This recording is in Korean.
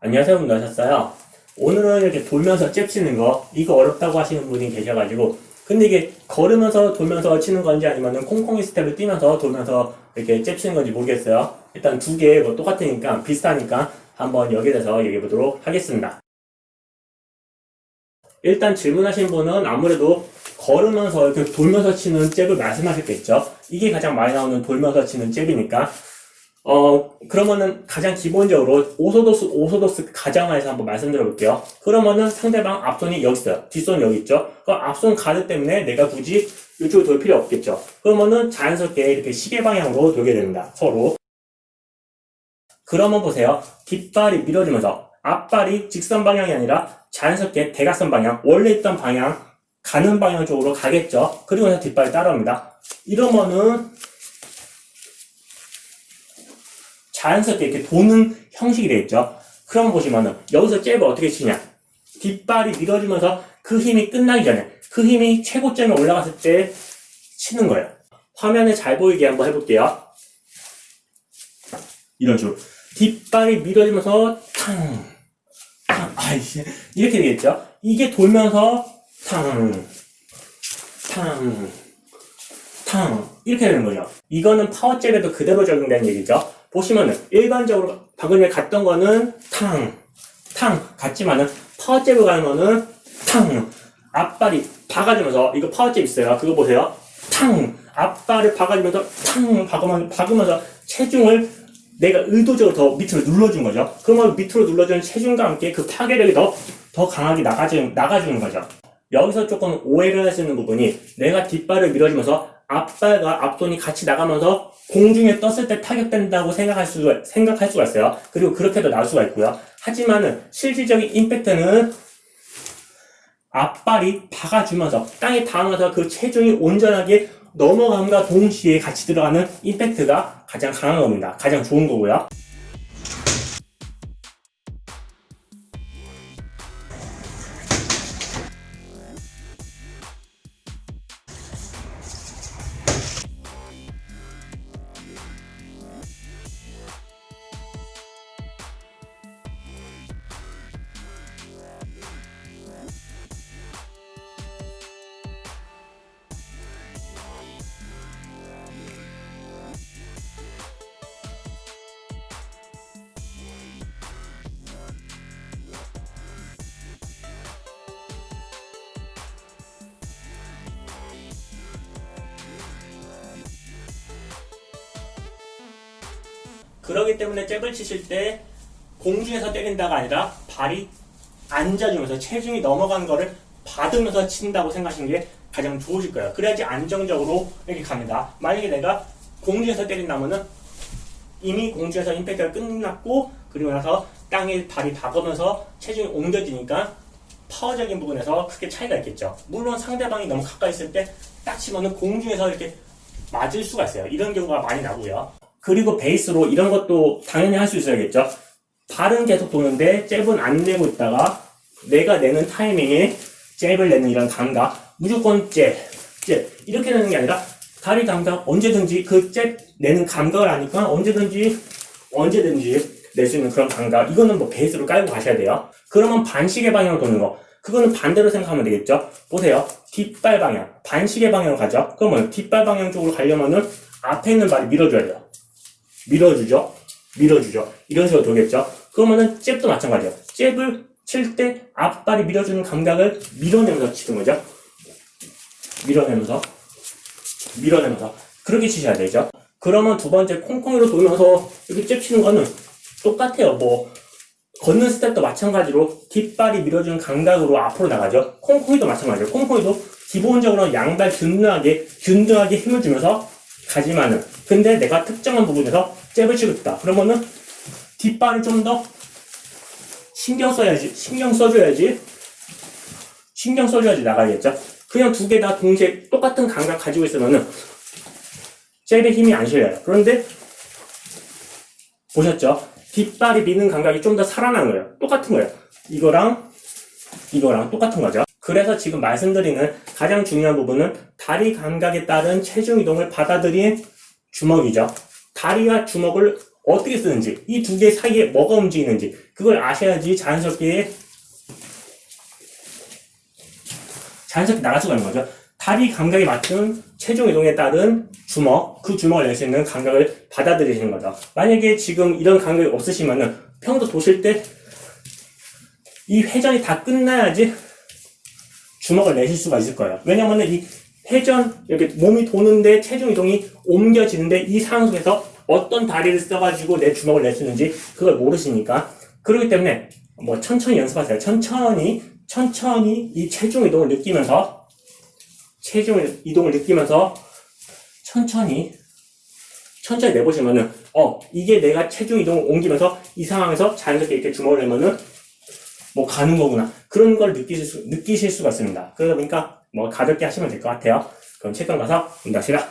안녕하세요, 분들 하셨어요? 오늘은 이렇게 돌면서 잽 치는 거, 이거 어렵다고 하시는 분이 계셔가지고, 근데 이게 걸으면서 돌면서 치는 건지 아니면은 콩콩이 스텝을 뛰면서 돌면서 이렇게 잽 치는 건지 모르겠어요. 일단 두 개 뭐 똑같으니까, 비슷하니까 한번 여기에 대해서 얘기해 보도록 하겠습니다. 일단 질문하신 분은 아무래도 걸으면서 이렇게 돌면서 치는 잽을 말씀하셨겠죠? 이게 가장 많이 나오는 돌면서 치는 잽이니까, 어, 그러면은 가장 기본적으로 오소도스, 오소도스 가정하에서 한번 말씀드려 볼게요. 그러면은 상대방 앞손이 여기 있어요. 뒷손이 여기 있죠? 그 앞손 가드 때문에 내가 굳이 이쪽으로 돌 필요 없겠죠? 그러면은 자연스럽게 이렇게 시계 방향으로 돌게 됩니다. 서로. 그러면 보세요. 뒷발이 밀어지면서 앞발이 직선 방향이 아니라 자연스럽게 대각선 방향, 원래 있던 방향, 가는 방향 쪽으로 가겠죠? 그리고 나서 뒷발이 따라옵니다. 이러면은 자연스럽게 이렇게 도는 형식이 되겠죠. 그럼 보시면은 여기서 잽을 어떻게 치냐? 뒷발이 밀어지면서 그 힘이 끝나기 전에 그 힘이 최고점에 올라갔을 때 치는 거예요. 화면에 잘 보이게 한번 해볼게요. 이런 식으로 뒷발이 밀어지면서 탕, 탕, 아이씨 이렇게 되겠죠. 이게 돌면서 탕, 탕, 탕 이렇게 되는 거죠. 이거는 파워잽에도 그대로 적용되는 얘기죠. 보시면은 일반적으로 방금 전에 갔던 거는 탕, 탕 같지만은 파워잽을 가는 거는 탕 앞발이 박아주면서 이거 파워잽 있어요. 그거 보세요. 탕 앞발을 박아주면서 탕 박으면서, 박으면서 체중을 내가 의도적으로 더 밑으로 눌러준 거죠. 그러면 밑으로 눌러주는 체중과 함께 그 파괴력이 더, 더 강하게 나가주, 나가주는 거죠. 여기서 조금 오해를 할 수 있는 부분이 내가 뒷발을 밀어주면서 앞발과 앞손이 같이 나가면서 공중에 떴을 때 타격된다고 생각할 수, 생각할 수가 있어요. 그리고 그렇게도 나올 수가 있고요. 하지만은 실질적인 임팩트는 앞발이 박아주면서 땅에 닿으면서 그 체중이 온전하게 넘어감과 동시에 같이 들어가는 임팩트가 가장 강한 겁니다. 가장 좋은 거고요. 그러기 때문에 잽을 치실 때 공중에서 때린다가 아니라 발이 앉아주면서 체중이 넘어가는 거를 받으면서 친다고 생각하시는 게 가장 좋으실 거예요. 그래야지 안정적으로 이렇게 갑니다. 만약에 내가 공중에서 때린다면은 이미 공중에서 임팩트가 끝났고 그리고 나서 땅에 발이 박으면서 체중이 옮겨지니까 파워적인 부분에서 크게 차이가 있겠죠. 물론 상대방이 너무 가까이 있을 때 딱 치면은 공중에서 이렇게 맞을 수가 있어요. 이런 경우가 많이 나고요. 그리고 베이스로 이런 것도 당연히 할 수 있어야겠죠. 발은 계속 도는데 잽은 안 내고 있다가 내가 내는 타이밍에 잽을 내는 이런 감각 무조건 잽, 잽 이렇게 되는 게 아니라 다리 감각 언제든지 그 잽 내는 감각을 아니까 언제든지 언제든지 낼 수 있는 그런 감각 이거는 뭐 베이스로 깔고 가셔야 돼요. 그러면 반시계 방향으로 도는 거 그거는 반대로 생각하면 되겠죠. 보세요. 뒷발 방향 반시계 방향으로 가죠. 그러면 뒷발 방향 쪽으로 가려면은 앞에 있는 발이 밀어줘야 돼요. 밀어주죠. 밀어주죠. 이런 식으로 돌겠죠. 그러면은 잽도 마찬가지예요. 잽을 칠 때 앞발이 밀어주는 감각을 밀어내면서 치는 거죠. 밀어내면서 밀어내면서 그렇게 치셔야 되죠. 그러면 두 번째 콩콩이로 돌면서 이렇게 잽 치는 거는 똑같아요. 뭐 걷는 스텝도 마찬가지로 뒷발이 밀어주는 감각으로 앞으로 나가죠. 콩콩이도 마찬가지예요. 콩콩이도 기본적으로 양발 균등하게 균등하게 힘을 주면서 가지만은 근데 내가 특정한 부분에서 잽을 치고 있다. 그러면은 뒷발을 좀 더 신경 써야지. 신경 써줘야지. 신경 써줘야지 나가겠죠. 그냥 두 개 다 동시에 똑같은 감각 가지고 있으면은 잽에 힘이 안 실려요. 그런데 보셨죠? 뒷발이 미는 감각이 좀 더 살아난 거예요. 똑같은 거예요. 이거랑 이거랑 똑같은 거죠. 그래서 지금 말씀드리는 가장 중요한 부분은 다리 감각에 따른 체중 이동을 받아들인 주먹이죠. 다리와 주먹을 어떻게 쓰는지, 이 두 개 사이에 뭐가 움직이는지, 그걸 아셔야지 자연스럽게, 자연스럽게 나갈 수가 있는 거죠. 다리 감각에 맞춘 체중 이동에 따른 주먹, 그 주먹을 낼 수 있는 감각을 받아들이시는 거죠. 만약에 지금 이런 감각이 없으시면은 평소 도실 때 이 회전이 다 끝나야지 주먹을 내실 수가 있을 거예요. 왜냐면은 이 회전, 이렇게 몸이 도는데 체중 이동이 옮겨지는데 이 상황 속에서 어떤 다리를 써가지고 내 주먹을 있는지 그걸 모르시니까. 그렇기 때문에 뭐 천천히 연습하세요. 천천히, 천천히 이 체중 이동을 느끼면서 체중 이동을 느끼면서 천천히 천천히 내보시면은 어 이게 내가 체중 이동을 옮기면서 이 상황에서 자연스럽게 이렇게 주먹을 내면은 뭐 가는 거구나 그런 걸 느끼실 수 느끼실 수가 있습니다. 그러다 보니까 뭐 가볍게 하시면 될 것 같아요. 그럼 체감 가서 운동하시라.